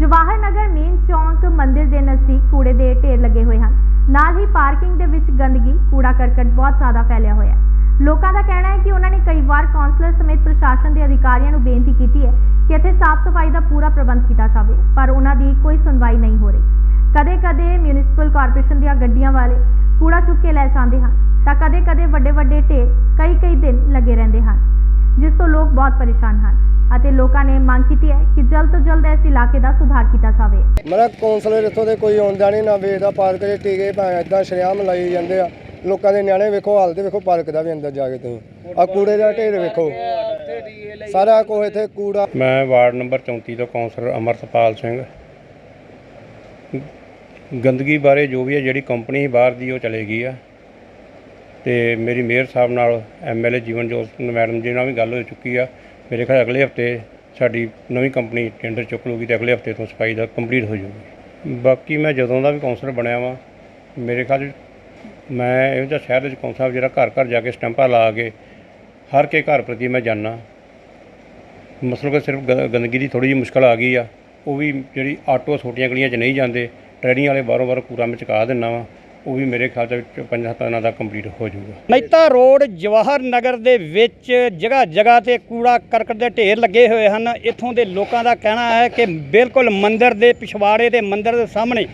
ਜਵਾਹਰ ਨਗਰ main ਚੌਂਕ ਮੰਦਿਰ ਦੇ ਨਜ਼ਦੀਕ ਕੂੜੇ ਦੇ ਢੇਰ ਲੱਗੇ ਹੋਏ ਹਨ। ਨਾਲ ਹੀ ਪਾਰਕਿੰਗ ਦੇ ਵਿੱਚ ਗੰਦਗੀ, ਕੂੜਾ ਕਰਕਟ ਬਹੁਤ ਜ਼ਿਆਦਾ ਫੈਲਿਆ ਹੋਇਆ ਹੈ। ਲੋਕਾਂ ਦਾ ਕਹਿਣਾ ਹੈ ਕਿ ਉਹਨਾਂ ਨੇ ਕਈ ਵਾਰ ਕਾਉਂਸਲਰ ਸਮੇਤ ਪ੍ਰਸ਼ਾਸਨ ਦੇ ਅਧਿਕਾਰੀਆਂ ਨੂੰ ਬੇਨਤੀ ਕੀਤੀ ਹੈ ਕਿ ਇੱਥੇ ਸਾਫ਼ ਸਫ਼ਾਈ ਦਾ ਪੂਰਾ ਪ੍ਰਬੰਧ ਕੀਤਾ ਜਾਵੇ, ਪਰ ਉਹਨਾਂ ਦੀ ਕੋਈ ਸੁਣਵਾਈ ਨਹੀਂ ਹੋ ਰਹੀ। ਕਦੇ-ਕਦੇ ਮਿਊਨਿਸਪਲ ਕਾਰਪੋਰੇਸ਼ਨ ਦੀਆਂ ਗੱਡੀਆਂ ਵਾਲੇ ਕੂੜਾ ਚੁੱਕ ਕੇ ਲੈ ਜਾਂਦੇ ਹਨ ਤਾਂ ਕਦੇ-ਕਦੇ ਵੱਡੇ-ਵੱਡੇ ਢੇਰ ਕਈ-ਕਈ ਦਿਨ ਲੱਗੇ ਰਹਿੰਦੇ ਹਨ। ਜਿਸ ਤੋਂ ਲੋਕ ਬਹੁਤ ਪਰੇਸ਼ਾਨ ਹਨ ਅਤੇ ਲੋਕਾਂ ਨੇ ਮੰਗ ਕੀਤੀ ਹੈ ਕਿ ਜਲਦ ਤੋਂ ਜਲਦ ਇਸ ਇਲਾਕੇ ਦਾ ਸੁਧਾਰ ਕੀਤਾ ਜਾਵੇ। ਮੇਰਾ ਕਾਉਂਸਲਰ ਇੱਥੋਂ ਦੇ ਕੋਈ ਆਉਂਦਾ ਨਹੀਂ ਨਾ ਵੇਖਦਾ ਪਾਰਕ ਦੇ ਟੀਕੇ ਭਾਵੇਂ ਇਦਾਂ ਸ਼ਰਿਆਮ ਲਾਈ ਜਾਂਦੇ ਆ। ਲੋਕਾਂ ਦੇ ਨਿਆਣੇ ਵੇਖੋ ਹਾਲਤ ਵੇਖੋ ਪਾਰਕ ਦਾ ਵੀ ਅੰਦਰ ਜਾ ਕੇ ਤੁਸੀਂ। ਆ ਕੂੜੇ ਦਾ ਢੇਰ ਵੇਖੋ। ਸਾਰਾ ਕੁਝ ਇੱਥੇ ਕੂੜਾ। ਮੈਂ ਵਾਰਡ ਨੰਬਰ 34 ਤੋਂ ਕਾਉਂਸਲਰ ਅਮਰਤਪਾਲ ਸਿੰਘ। ਗੰਦਗੀ ਬਾਰੇ ਜੋ ਵੀ ਹੈ ਜਿਹੜੀ ਕੰਪਨੀ ਬਾਹਰ ਦੀ ਉਹ ਚਲੇ ਗਈ ਆ। ਤੇ ਮੇਰੀ ਮੇਅਰ ਸਾਹਿਬ ਨਾਲ ਐਮਐਲਏ ਜੀਵਨ ਜੋਤ ਮੈਡਮ ਜੀ ਨਾਲ ਵੀ ਗੱਲ ਹੋ ਚੁੱਕੀ ਆ। ਮੇਰੇ ਖਿਆਲ ਅਗਲੇ ਹਫ਼ਤੇ ਸਾਡੀ ਨਵੀਂ ਕੰਪਨੀ ਟੈਂਡਰ ਚੁੱਕ ਲੂਗੀ ਤੇ ਅਗਲੇ ਹਫ਼ਤੇ ਤੋਂ ਸਫ਼ਾਈ ਦਾ ਕੰਪਲੀਟ ਹੋ ਜਾਊਗੀ। ਬਾਕੀ ਮੈਂ ਜਦੋਂ ਦਾ ਵੀ ਕਾਉਂਸਲਰ ਬਣਿਆ ਵਾਂ, ਮੇਰੇ ਖਿਆਲ 'ਚ ਮੈਂ ਇਹੋ ਜਿਹਾ ਸ਼ਹਿਰ ਦੇ ਵਿੱਚ ਕਾਉਂਸਲਰ ਜਿਹੜਾ ਘਰ ਘਰ ਜਾ ਕੇ ਸਟੈਂਪਾਂ ਲਾ ਕੇ ਹਰ ਕੇ ਘਰ ਪ੍ਰਤੀ ਮੈਂ ਜਾਣਾ ਮਸਲ ਕਿ ਸਿਰਫ ਗ- ਗੰਦਗੀ ਦੀ ਥੋੜੀ ਜਿਹੀ ਮੁਸ਼ਕਲ ਆ ਗਈ ਆ। ਉਹ ਵੀ ਜਿਹੜੀ ਆਟੋ ਛੋਟੀਆਂ ਗਲੀਆਂ 'ਚ ਨਹੀਂ ਜਾਂਦੇ ਟਰੈਡੀਆਂ ਵਾਲੇ ਬਾਹਰੋਂ ਬਾਹਰ ਕੂੜਾ ਮੈਂ ਚੁਕਾ ਦਿੰਦਾ ਵਾ। ਉਹ ਵੀ ਮੇਰੇ ਖਿਆਲ ਦੇ ਵਿੱਚ ਪੰਜ ਸੱਤ ਦਿਨਾਂ ਦਾ ਕੰਪਲੀਟ ਹੋ ਜਾਊਗਾ। ਮਹਿਤਾ ਰੋਡ ਜਵਾਹਰ ਨਗਰ ਦੇ ਵਿੱਚ ਜਗ੍ਹਾ ਜਗ੍ਹਾ ਤੇ ਕੂੜਾ ਕਰਕਟ ਦੇ ਢੇਰ ਲੱਗੇ ਹੋਏ ਹਨ। ਇੱਥੋਂ ਦੇ ਲੋਕਾਂ ਦਾ ਕਹਿਣਾ ਹੈ ਕਿ ਬਿਲਕੁਲ ਮੰਦਿਰ ਦੇ ਪਿਛਵਾੜੇ ਤੇ ਮੰਦਿਰ ਦੇ ਸਾਹਮਣੇ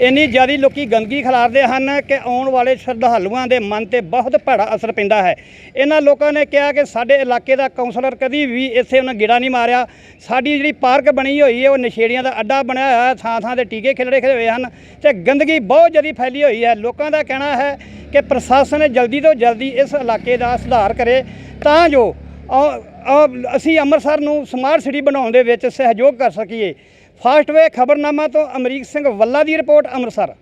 ਇੰਨੀ ਜ਼ਿਆਦਾ ਲੋਕੀ ਗੰਦਗੀ ਖਿਲਾਰਦੇ ਹਨ ਕਿ ਆਉਣ ਵਾਲੇ ਸ਼ਰਧਾਲੂਆਂ ਦੇ ਮਨ ਤੇ ਬਹੁਤ ਭੈੜਾ ਅਸਰ ਪੈਂਦਾ ਹੈ। ਇਹਨਾਂ ਲੋਕਾਂ ਨੇ ਕਿਹਾ ਕਿ ਸਾਡੇ ਇਲਾਕੇ ਦਾ ਕਾਉਂਸਲਰ ਕਦੀ ਵੀ ਇੱਥੇ ਉਹਨਾਂ ਗੇੜਾ ਨਹੀਂ ਮਾਰਿਆ। ਸਾਡੀ ਜਿਹੜੀ ਪਾਰਕ ਬਣੀ ਹੋਈ ਹੈ, ਉਹ ਨਸ਼ੇੜੀਆਂ ਦਾ ਅੱਡਾ ਬਣਿਆ ਹੋਇਆ ਹੈ। ਥਾਂ ਥਾਂ ਤੇ ਟੀਕੇ ਖਿਲੜੇ ਖਿਲੇ ਹੋਏ ਹਨ ਤੇ ਗੰਦਗੀ ਬਹੁਤ ਜ਼ਿਆਦਾ ਫੈਲੀ ਹੋਈ ਹੈ। ਲੋਕਾਂ ਦਾ ਕਹਿਣਾ ਹੈ ਕਿ ਪ੍ਰਸ਼ਾਸਨ ਜਲਦੀ ਤੋਂ ਜਲਦੀ ਇਸ ਇਲਾਕੇ ਦਾ ਸੁਧਾਰ ਕਰੇ ਤਾਂ ਜੋ ਅਸੀਂ ਅੰਮ੍ਰਿਤਸਰ ਨੂੰ ਸਮਾਰਟ ਸਿਟੀ ਬਣਾਉਣ ਦੇ ਵਿੱਚ ਸਹਿਯੋਗ ਕਰ ਸਕੀਏ। ਫਾਸਟ ਵੇ ਖਬਰਨਾਮਾ ਤੋਂ ਅਮਰੀਕ ਸਿੰਘ ਵੱਲਾ ਦੀ ਰਿਪੋਰਟ ਅੰਮ੍ਰਿਤਸਰ।